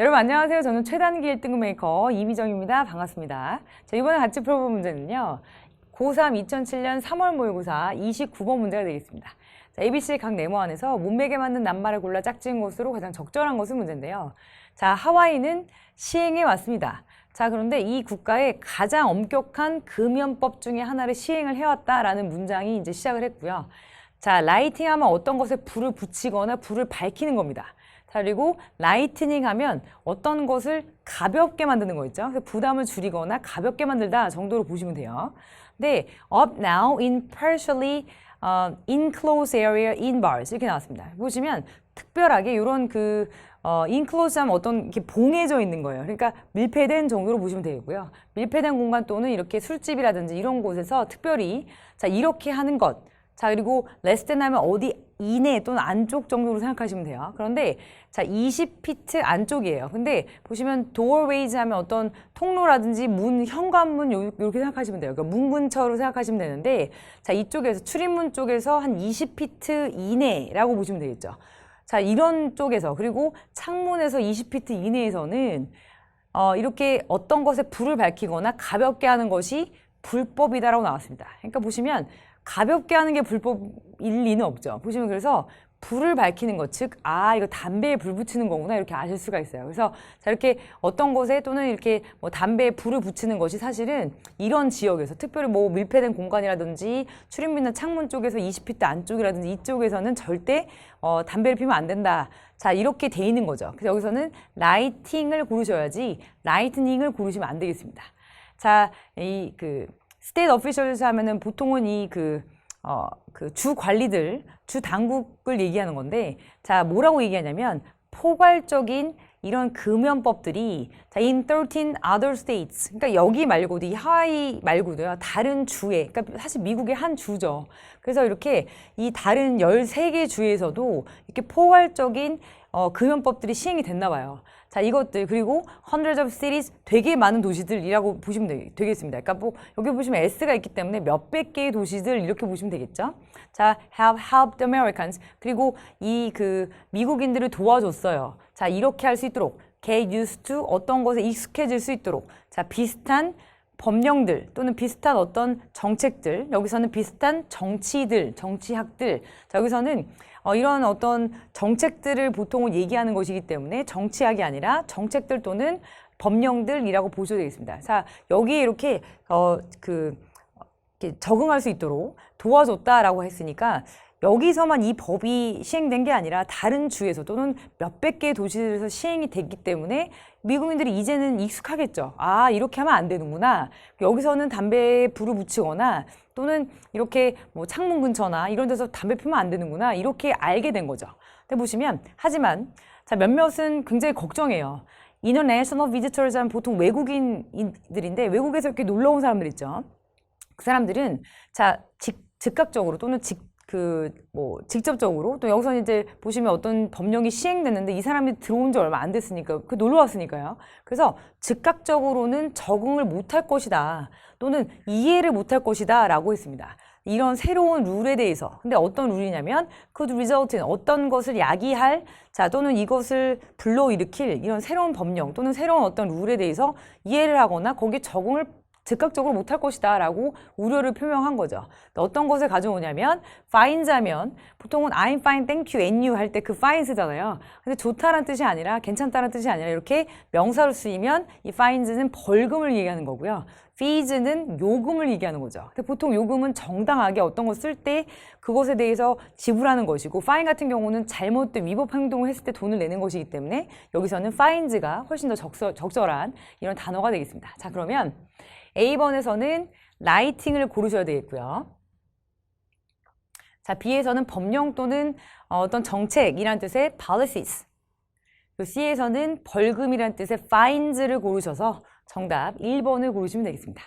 여러분 안녕하세요. 저는 최단기 1등급 메이커 이미정입니다. 반갑습니다. 자, 이번에 같이 풀어볼 문제는요. 고3 2007년 3월 모의고사 29번 문제가 되겠습니다. 자, ABC 각 네모 안에서 문맥에 맞는 낱말을 골라 짝지은 것으로 가장 적절한 것은 문제인데요. 자, 하와이는 시행해 왔습니다. 자, 그런데 이 국가의 가장 엄격한 금연법 중에 하나를 시행을 해왔다라는 문장이 이제 시작을 했고요. 자, 라이팅 하면 어떤 것에 불을 붙이거나 불을 밝히는 겁니다. 자, 그리고 라이트닝 하면 어떤 것을 가볍게 만드는 거 있죠. 그래서 부담을 줄이거나 가볍게 만들다 정도로 보시면 돼요. 네, up now in partially uh, enclosed area in bars 이렇게 나왔습니다. 보시면 특별하게 이런 그 어, enclosed 하면 어떤 이렇게 봉해져 있는 거예요. 그러니까 밀폐된 정도로 보시면 되겠고요. 밀폐된 공간 또는 이렇게 술집이라든지 이런 곳에서 특별히 자 이렇게 하는 것. 자 그리고 less than 하면 어디 이내 또는 안쪽 정도로 생각하시면 돼요. 그런데 자 20피트 안쪽이에요. 근데 보시면 doorways 하면 어떤 통로라든지 문 현관문 요- 요렇게 생각하시면 돼요. 그러니까 문 근처로 생각하시면 되는데 자 이쪽에서 출입문 쪽에서 한 20피트 이내라고 보시면 되겠죠. 자 이런 쪽에서 그리고 창문에서 20피트 이내에서는 어, 이렇게 어떤 것에 불을 밝히거나 가볍게 하는 것이 불법이다라고 나왔습니다. 그러니까 보시면 가볍게 하는 게 불법일 리는 없죠. 보시면 그래서 불을 밝히는 것, 즉, 아, 이거 담배에 불 붙이는 거구나, 이렇게 아실 수가 있어요. 그래서, 자, 이렇게 어떤 것에 또는 이렇게 뭐 담배에 불을 붙이는 것이 사실은 이런 지역에서, 특별히 뭐 밀폐된 공간이라든지 출입문이나 창문 쪽에서 20피트 안쪽이라든지 이쪽에서는 절대 어, 담배를 피우면 안 된다. 자, 이렇게 돼 있는 거죠. 그래서 여기서는 라이팅을 고르셔야지 라이트닝을 고르시면 안 되겠습니다. 자, 이 그 스테이트 오피셜스 하면은 보통은 이그 어, 그 주 관리들, 주 당국을 얘기하는 건데, 자, 뭐라고 얘기하냐면, 포괄적인 이런 금연법들이, 자, in 13 other states. 그러니까 여기 말고도, 이 하와이 말고도요, 다른 주에, 그러니까 사실 미국의 한 주죠. 그래서 이렇게 이 다른 13개 주에서도 이렇게 포괄적인 어, 금연법들이 시행이 됐나 봐요. 자, 이것들, 그리고 hundreds of cities, 되게 많은 도시들이라고 보시면 되, 되겠습니다. 그러니까 뭐, 여기 보시면 S가 있기 때문에 몇백 개의 도시들 이렇게 보시면 되겠죠. 자, have helped Americans. 그리고 이 그 미국인들을 도와줬어요. 자, 이렇게 할 수 있도록 get used to 어떤 것에 익숙해질 수 있도록 자, 비슷한 법령들 또는 비슷한 어떤 정책들 여기서는 비슷한 정치들 정치학들 자 여기서는 어, 이런 어떤 정책들을 보통은 얘기하는 것이기 때문에 정치학이 아니라 정책들 또는 법령들이라고 보셔도 되겠습니다. 자 여기에 이렇게 어그 이렇게 적응할 수 있도록 도와줬다라고 했으니까 여기서만 이 법이 시행된 게 아니라 다른 주에서 또는 몇백 개의 도시들에서 시행이 됐기 때문에 미국인들이 이제는 익숙하겠죠. 아, 이렇게 하면 안 되는구나. 여기서는 담배에 불을 붙이거나 또는 이렇게 뭐 창문 근처나 이런 데서 담배 피우면 안 되는구나. 이렇게 알게 된 거죠. 근데 보시면, 하지만, 자, 몇몇은 굉장히 걱정해요. Visitors 하면 보통 외국인들인데 외국에서 이렇게 놀러 온 사람들 있죠. 그 사람들은 자 직, 즉각적으로 또는 직 그 뭐 직접적으로 또 여기서 이제 보시면 어떤 법령이 시행됐는데 이 사람이 들어온 지 얼마 안 됐으니까 그 놀러 왔으니까요. 그래서 즉각적으로는 적응을 못할 것이다 또는 이해를 못할 것이다라고 했습니다. 이런 새로운 룰에 대해서 근데 어떤 룰이냐면 could result in 어떤 것을 야기할 자 또는 이것을 불러일으킬 이런 새로운 법령 또는 새로운 어떤 룰에 대해서 이해를 하거나 거기에 적응을 즉각적으로 못할 것이다 라고 우려를 표명한 거죠. 어떤 것을 가져오냐면 finds 하면 보통은 I'm fine, thank you, and you 할 때 그 fine 쓰잖아요. 근데 좋다라는 뜻이 아니라 괜찮다는 뜻이 아니라 이렇게 명사로 쓰이면 이 fines는 벌금을 얘기하는 거고요. Fees는 요금을 얘기하는 거죠. 근데 보통 요금은 정당하게 어떤 거 쓸 때 그것에 대해서 지불하는 것이고 fine 같은 경우는 잘못된 위법 행동을 했을 때 돈을 내는 것이기 때문에 여기서는 fines가 훨씬 더 적절, 적절한 이런 단어가 되겠습니다. 자 그러면 A번에서는 라이팅을 고르셔야 되겠고요. 자, B에서는 법령 또는 어, 어떤 정책이란 뜻의 policies. 그 C에서는 벌금이란 뜻의 fines를 고르셔서 정답 1번을 고르시면 되겠습니다.